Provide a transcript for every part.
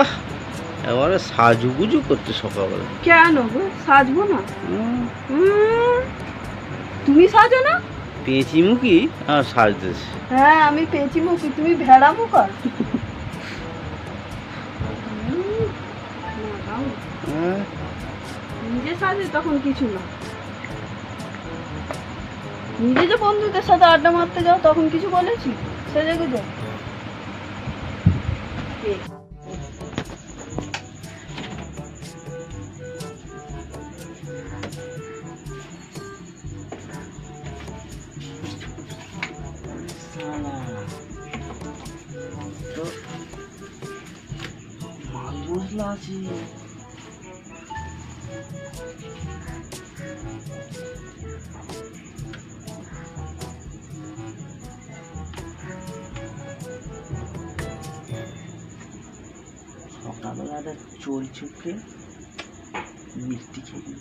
আহ এবারে সাজুগুজু করতে সকালবেলা। কেন গো? সাজবো না? তুমি সাজো না? পেঁচি মুখি আর সাজতেছে। হ্যাঁ আমি পেঁচি মুখি তুমি ভেড়া না। হ্যাঁ, নিজে সাজে তখন কিছু না। নিজে যে বন্ধুদের সাথে আড্ডা মারতে যাও তখন কিছু বলেছি? সেজে গুজে? শালা। তো মাল মশলা আছে সকালবেলা একটা চোল চুপকে মিষ্টি খেয়ে নিই।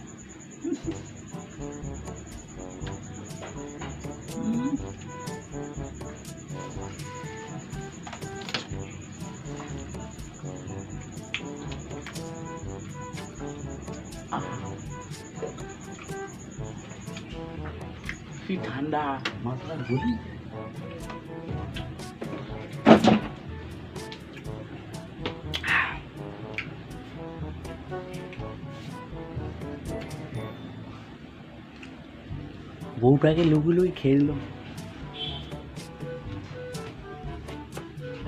কি ঠান্ডা। মাথাটা বলি বউটাকে খেয়ে দিল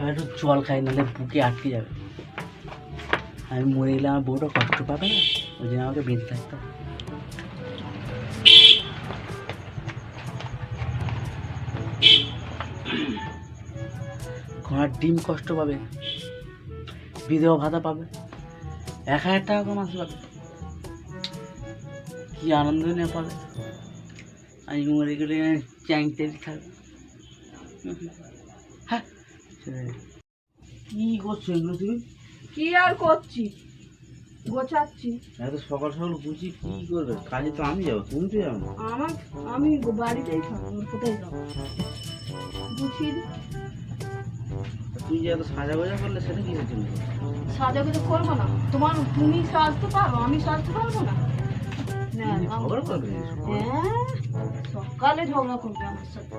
একটু জল খাই, নাহলে বুকে আটকে যাবে। আমি মরে গেলে আমার বউটা কষ্ট পাবে না? ওই জন্য আমাকে বেঁচে থাকতে। ঘোড়ার ডিম কষ্ট পাবে, বিধবা ভাতা পাবে, এক হাজার টাকা করে মাসে পাবে কি আনন্দ নিয়ে পাবে, আমি মরে গেলে চ্যাংটেরি থাকবে হ্যাঁ কি করছ এগুলো তুমি? কি আর করছি? গোছাচ্ছি এত সকাল সকাল বুঝি কি করবে? কাজে তো আমি যাব তুমি তো যাব। আমার আমি বাড়িতেই থাকব কোথায় যাব। গুছিয়ে তুই যে এত সাজা গোজা করলে সেটা কি হচ্ছে সাজাগুজো করব না। তোমার তুমি সাজতে পারো আমি সাজতে পারব না? হ্যাঁ সকালে ঝগড়া করবে আমার সাথে।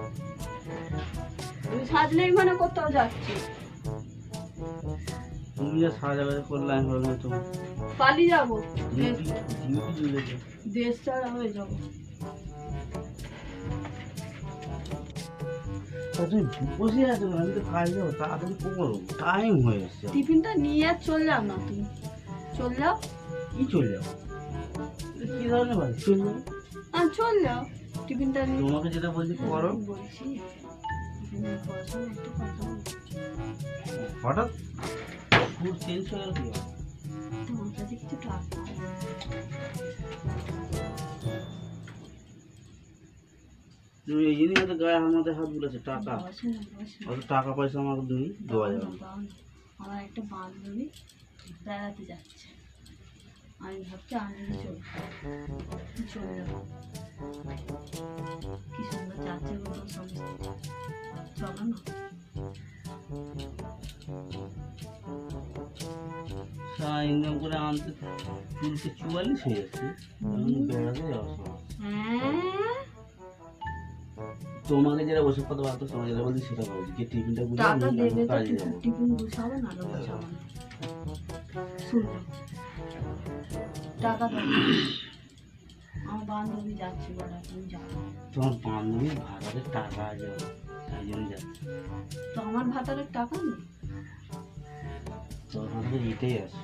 আমি সাজলেই মানে কোথাও যাচ্ছি। তুমি যা সাজা গোজা করলে আমি ভাবলাম তো পালিয়ে যাব। দেশ ছাড়া হয়ে যাব। বসে আছো আমি তো কাজ যাব তাড়াতাড়ি করব টাইম হয়ে এসছে। টিফিনটা নিয়ে আর চল যাও না তুমি। চল যাও। কি চলে যাব কি ধরনের ভাই চলে যাব আর চল যাও। টিফিনটা নিয়ে তোমাকে যেটা বলছি করো বলছি। হঠাৎ? চেঞ্জ হয়ে গেল কি হবে? তোমার কাছে কিছু টাকা এই হয়তো গায়ে আমাদের হাত বুলেছে টাকা। অত টাকা পয়সা আমাকে তুমি দেওয়া যাবে আমার একটা বান্ধবী বেড়াতে যাচ্ছে। আমি ভাবছি আমি চল চলে যাব ইনকাম করে আনতে তুলতে চুয়াল্লিশ হয়ে যাচ্ছে বেড়াতে যাওয়া সময়। তোমাকে যেটা বসে কথা তোমার যেটা বলছি সেটা বলছি যে টিফিনটা কাজে টিফিন যাব। টিফিন গুছাবো না। গুছাবো শুনলাম টাকা দাও আমার বান্ধবী যাচ্ছে বেড়াতে আমি যাব তোমার বান্ধবী ভাড়াতে টাকা তাই জন্য যাচ্ছে। তো আমার ভাতারের টাকা নেই? তোর হাতে এটাই আছে।